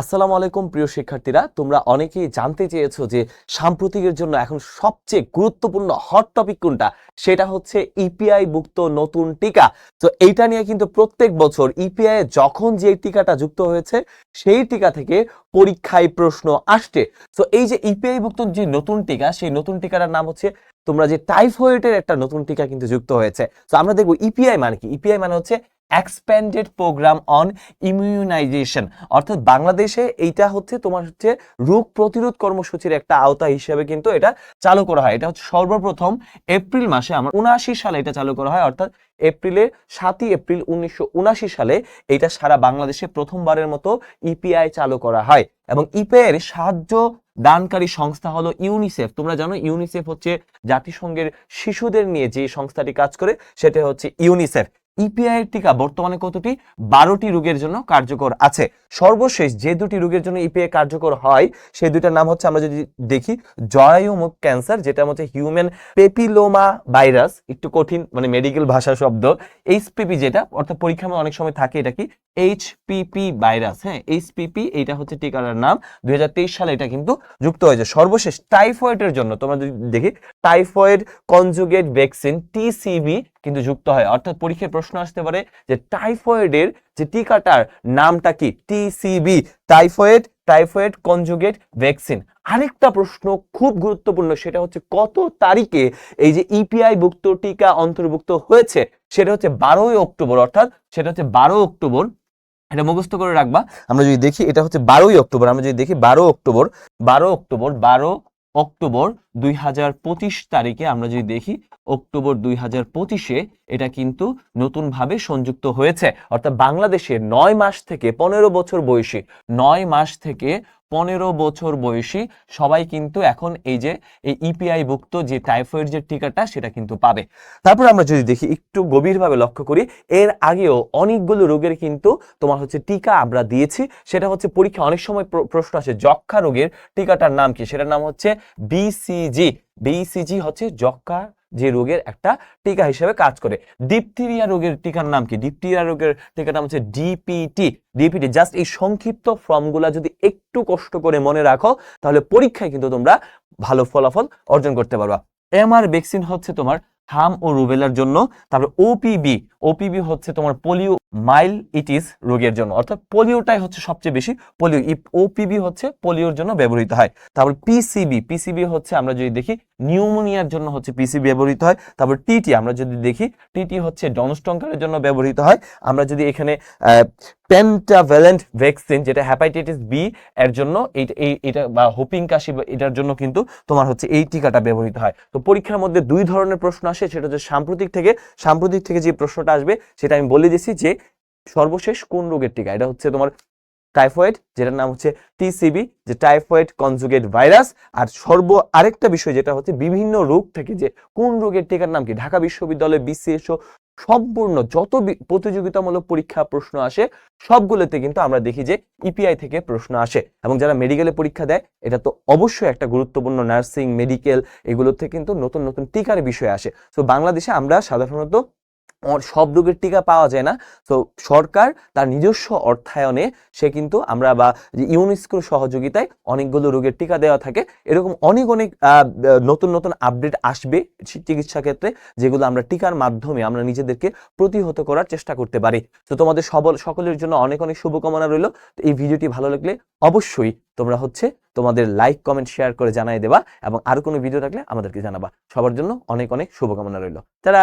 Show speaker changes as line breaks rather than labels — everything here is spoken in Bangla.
আসসালামু আলাইকুম, প্রিয় শিক্ষার্থীরা। তোমরা অনেকেই জানতে চেয়েছো যে সাম্প্রতিকের জন্য এখন সবচেয়ে গুরুত্বপূর্ণ হট টপিক কোনটা? সেটা হচ্ছে ইপিআই মুক্ত নতুন টিকা। তো এইটা নিয়ে কিন্তু প্রত্যেক বছর ইপিআই যখন যে টিকাটা যুক্ত হয়েছে, সেই টিকা থেকে পরীক্ষায় প্রশ্ন আসছে। তো এই যে ইপিআই মুক্ত যে নতুন টিকা, সেই নতুন টিকাটার নাম হচ্ছে তোমরা যে টাইফয়েডের একটা নতুন টিকা কিন্তু যুক্ত হয়েছে। তো আমরা দেখব ইপিআই মানে কি? ইপিআই মানে হচ্ছে এক্সপ্যান্ডেড প্রোগ্রাম অন ইমিউনাইজেশন অর্থাৎ বাংলাদেশে এইটা হচ্ছে তোমার হচ্ছে রোগ প্রতিরোধ কর্মসূচির একটা আওতা হিসেবে কিন্তু এটা চালু করা হয়। এটা হচ্ছে সর্বপ্রথম এপ্রিল মাসে, আমার উনআশি সালে এটা চালু করা হয়। অর্থাৎ এপ্রিলের সাতই এপ্রিল উনিশশো উনআশি সালে এটা সারা বাংলাদেশে প্রথমবারের মতো ইপিআই চালু করা হয় এবং ইপিআই এর সাহায্য দানকারী সংস্থা হলো ইউনিসেফ। তোমরা জানো ইউনিসেফ হচ্ছে জাতিসংঘের শিশুদের নিয়ে যে সংস্থাটি কাজ করে, সেটা হচ্ছে ইউনিসেফ। ইপিআই এর টিকা বর্তমানে কতটি? বারোটি রোগের জন্য কার্যকর আছে। সর্বশেষ যে দুটি রোগের জন্য ইপিআই কার্যকর হয়, সেই দুইটার নাম হচ্ছে আমরা যদি দেখি জরায়ুমুখ ক্যান্সার যেটা হচ্ছে হিউম্যান পেপিলোমা ভাইরাস, একটু কঠিন মানে মেডিকেল ভাষা শব্দ এইচপিপি যেটা, অর্থাৎ পরীক্ষা অনেক সময় থাকে এটা কি? এইচপিপি ভাইরাস হ্যাঁ? এইচপিপি এইটা হচ্ছে টিকার নাম। দুই হাজার তেইশ সালে এটা কিন্তু যুক্ত হয়েছে। সর্বশেষ টাইফয়েডের জন্য, তোমরা যদি দেখি, টাইফয়েড কনজুগেট ভ্যাকসিন টিসিবি কিন্তু যুক্ত হয়। অর্থাৎ পরীক্ষায় প্রশ্ন আসতে পারে যে টাইফয়েডের যে টিকাটার নামটা কি? TCB typhoid typhoid conjugate vaccine. আরেকটা প্রশ্ন খুব গুরুত্বপূর্ণ, সেটা হচ্ছে কত তারিখে এই যে ইপিআই ভুক্ত টিকা অন্তর্ভুক্ত হয়েছে? সেটা হচ্ছে বারোই অক্টোবর, অর্থাৎ সেটা হচ্ছে বারো অক্টোবর এটা মুখস্থ করে রাখবা। আমরা যদি দেখি, এটা হচ্ছে বারোই অক্টোবর। আমরা যদি দেখি, বারো অক্টোবর বারো অক্টোবর বারো অক্টোবর দুই হাজার পঁচিশ তারিখে আমরা যদি দেখি, অক্টোবর দুই হাজার পঁচিশে এটা কিন্তু নতুনভাবে সংযুক্ত হয়েছে। অর্থাৎ বাংলাদেশে নয় মাস থেকে পনেরো বছর বয়সী, নয় মাস থেকে পনেরো বছর বয়সী সবাই কিন্তু এখন এই যে, এই ইপিআই ভুক্ত যে টাইফয়েড যে টিকাটা সেটা কিন্তু পাবে। তারপর আমরা যদি দেখি, একটু গভীরভাবে লক্ষ্য করি, এর আগেও অনেকগুলো রোগের কিন্তু তোমার হচ্ছে টিকা আমরা দিয়েছি। সেটা হচ্ছে পরীক্ষা অনেক সময় প্র- প্রশ্ন আসে যক্ষা রোগের টিকাটার নাম কি? সেটার নাম হচ্ছে বিসিজি বিসিজি হচ্ছে যক্ষা যে রোগের একটা টিকা হিসেবে কাজ করে। ডিপথিরিয়া রোগের টিকার নাম কি? ডিপথিরিয়া রোগের টিকার নাম হচ্ছে ডিপিটি। ডিপিটি জাস্ট এই সংক্ষিপ্ত ফর্মগুলা যদি একটু কষ্ট করে মনে রাখো, তাহলে পরীক্ষায় কিন্তু তোমরা ভালো ফলাফল অর্জন করতে পারবা। এমআর ভ্যাকসিন হচ্ছে তোমার হাম ও রুবেলার জন্য, তারপর ওপিবি। ওপিবি হচ্ছে তোমার পোলিও মাইল ইটিস রোগের জন্য, অর্থাৎ পোলিওটাই হচ্ছে সবচেয়ে বেশি পোলিও। ওপিবি হচ্ছে পোলিওর জন্য ব্যবহৃত হয়। তারপর পিসিবি। পিসিবি হচ্ছে আমরা যদি দেখি নিউমোনিয়ার জন্য হচ্ছে পিসি ব্যবহৃত হয়। তারপর টিটি আমরা যদি দেখি টিটি হচ্ছে ডনস্টঙ্কারের জন্য ব্যবহৃত হয়। আমরা যদি এখানে পেন্টাভ্যালেন্ট ভ্যাকসিন যেটা হ্যাপাটাইটিস বি এর জন্য এটা বা হোপিং কাশি এটার জন্য কিন্তু তোমার হচ্ছে এই টিকাটা ব্যবহৃত হয়। তো পরীক্ষার মধ্যে দুই ধরনের প্রশ্ন আসে, সেটা হচ্ছে সাম্প্রতিক থেকে। সাম্প্রতিক থেকে যে প্রশ্নটা আসবে, সেটা আমি বলে দিয়েছি যে সর্বশেষ কোন রোগের টিকা, এটা হচ্ছে তোমার টাইফয়েড যেটার নাম হচ্ছে টিসিবি যে টাইফয়েড কনজুগেট ভাইরাস আর সর্ব আরেকটা বিষয় যেটা হচ্ছে বিভিন্ন রোগ থেকে যে কোন রোগের টিকার নাম কি? ঢাকা বিশ্ববিদ্যালয় বিসিএসও সম্পূর্ণ যত প্রতিযোগিতামূলক পরীক্ষা, প্রশ্ন আসে, সবগুলোতে কিন্তু আমরা দেখি যে ইপিআই থেকে প্রশ্ন আসে। এবং যারা মেডিকেলে পরীক্ষা দেয়, এটা তো অবশ্যই একটা গুরুত্বপূর্ণ নার্সিং মেডিকেল এগুলোতে কিন্তু নতুন নতুন টিকার বিষয় আসে। তো বাংলাদেশে আমরা সাধারণত সব রোগের টিকা পাওয়া যায় না। তো সরকার তার নিজস্ব অর্থায়নে সে কিন্তু আমরা বা ইউনেস্কোর সহযোগিতায় অনেকগুলো রোগের টিকা দেওয়া থাকে। এরকম অনেক অনেক নতুন নতুন আপডেট আসবে চিকিৎসা ক্ষেত্রে যেগুলো আমরা টিকার মাধ্যমে আমরা নিজেদেরকে প্রতিহত করার চেষ্টা করতে পারি। তো তোমাদের সবল, সকলের জন্য অনেক অনেক শুভকামনা রইল। তো এই ভিডিওটি ভালো লাগলে অবশ্যই তোমরা হচ্ছে তোমাদের লাইক কমেন্ট শেয়ার করে জানাই দেবা এবং আর কোনো ভিডিও থাকলে আমাদেরকে জানাবা। সবার জন্য অনেক অনেক শুভকামনা রইল। তারা